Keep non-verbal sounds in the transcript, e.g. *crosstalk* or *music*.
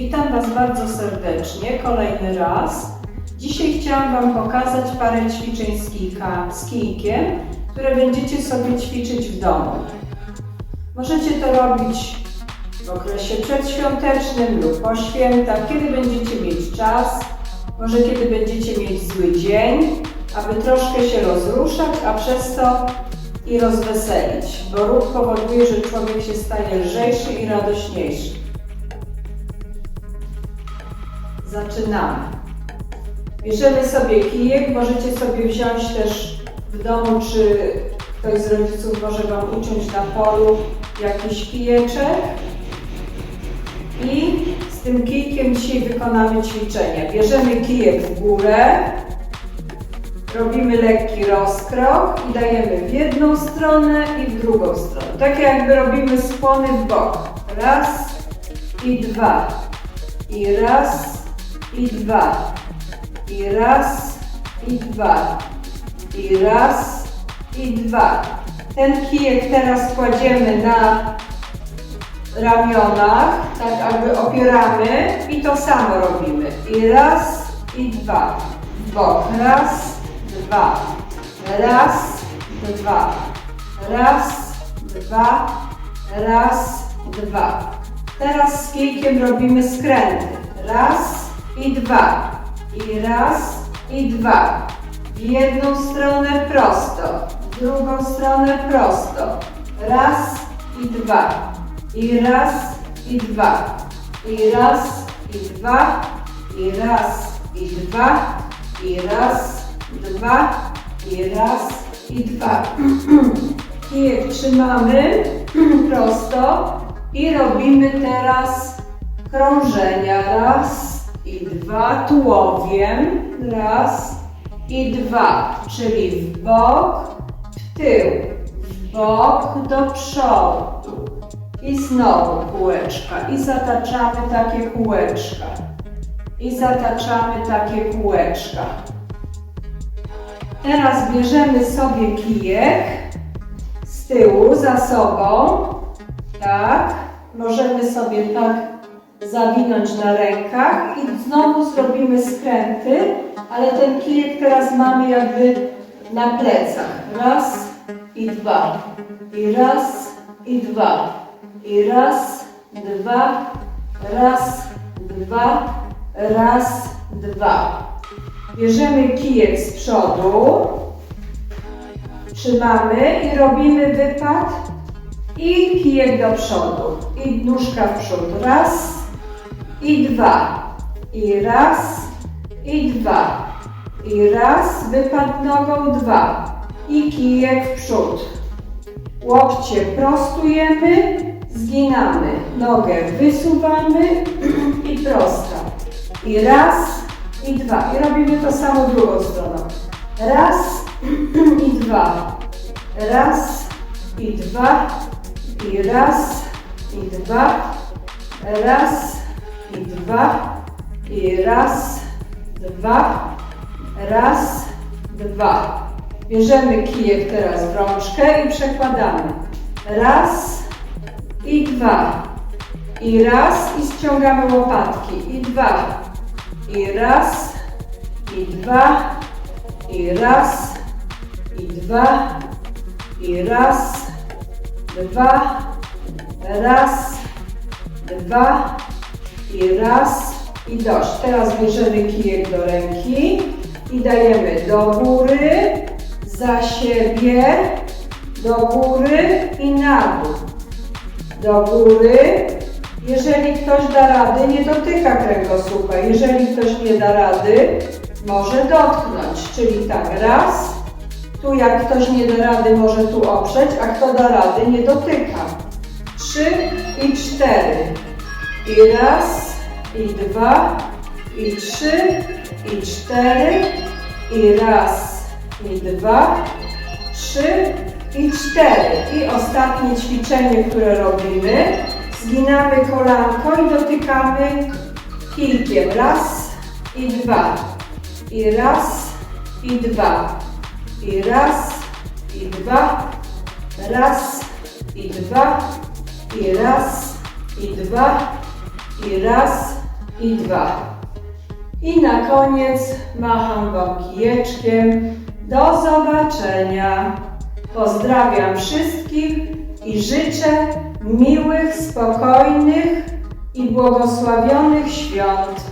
Witam Was bardzo serdecznie, kolejny raz. Dzisiaj chciałam Wam pokazać parę ćwiczeń z, kijka, z kijkiem, które będziecie sobie ćwiczyć w domu. Możecie to robić w okresie przedświątecznym lub po świętach, kiedy będziecie mieć czas, może kiedy będziecie mieć zły dzień, aby troszkę się rozruszać, a przez to i rozweselić, bo ruch powoduje, że człowiek się staje lżejszy i radośniejszy. Zaczynamy. Bierzemy sobie kijek, możecie sobie wziąć też w domu, czy ktoś z rodziców może Wam uciąć na polu jakiś kijeczek. I z tym kijkiem dzisiaj wykonamy ćwiczenia. Bierzemy kijek w górę, robimy lekki rozkrok i dajemy w jedną stronę i w drugą stronę. Tak jakby robimy skłony w bok. Raz i dwa. I raz i dwa. I raz i dwa. I raz i dwa. Ten kijek teraz kładziemy na ramionach, tak jakby opieramy i to samo robimy. I raz i dwa. Bok. Raz, dwa. Raz, dwa. Raz, dwa. Raz, dwa. Teraz z kijkiem robimy skręty. Raz i dwa. I raz i dwa. W jedną stronę prosto, w drugą stronę prosto. Raz i dwa. I raz i dwa. I raz i dwa. I raz i dwa. I raz, dwa. I raz i dwa. *clears throat* Kijek trzymamy *clears throat* prosto i robimy teraz krążenia. Raz i dwa tułowiem. Raz i dwa, czyli w bok, w tył, w bok do przodu. I znowu kółeczka. I zataczamy takie kółeczka. I zataczamy takie kółeczka. Teraz bierzemy sobie kijek z tyłu za sobą. Tak. Możemy sobie tak zawinąć na rękach i znowu zrobimy skręty, ale ten kijek teraz mamy jakby na plecach. Raz i dwa. I raz i dwa. I raz, dwa, raz, dwa, raz, dwa. Bierzemy kijek z przodu, trzymamy i robimy wypad i kijek do przodu i nóżka w przód. Raz i dwa. I raz i dwa. I raz, wypad nogą dwa. I kijek w przód. Łokcie prostujemy, zginamy. Nogę wysuwamy *clears throat* i prosta. I raz i dwa. I robimy to samo drugą stroną. Raz *clears throat* i dwa. Raz i dwa. I raz i dwa. Raz i dwa. I raz, dwa. Raz, dwa. Bierzemy kijek teraz w rączkę i przekładamy. Raz i dwa. I raz i ściągamy łopatki. I dwa. I raz. I dwa. I raz. I dwa. I raz. Dwa. Raz. Dwa. I raz. I dość. Teraz bierzemy kijek do ręki i dajemy do góry, za siebie, do góry i na dół. Do góry. Jeżeli ktoś da rady, nie dotyka kręgosłupa. Jeżeli ktoś nie da rady, może dotknąć. Czyli tak, raz. Tu jak ktoś nie da rady, może tu oprzeć, a kto da rady, nie dotyka. trzy i cztery. I raz, i dwa, i trzy, i cztery. I raz, i dwa, trzy i cztery. I ostatnie ćwiczenie, które robimy. Zginamy kolanko i dotykamy kilkiem. Raz i dwa. I raz i dwa. I raz i dwa. Raz i dwa. I raz i dwa. I raz i dwa. I na koniec macham wam kijeczkiem. Do zobaczenia. Pozdrawiam wszystkich i życzę miłych, spokojnych i błogosławionych świąt.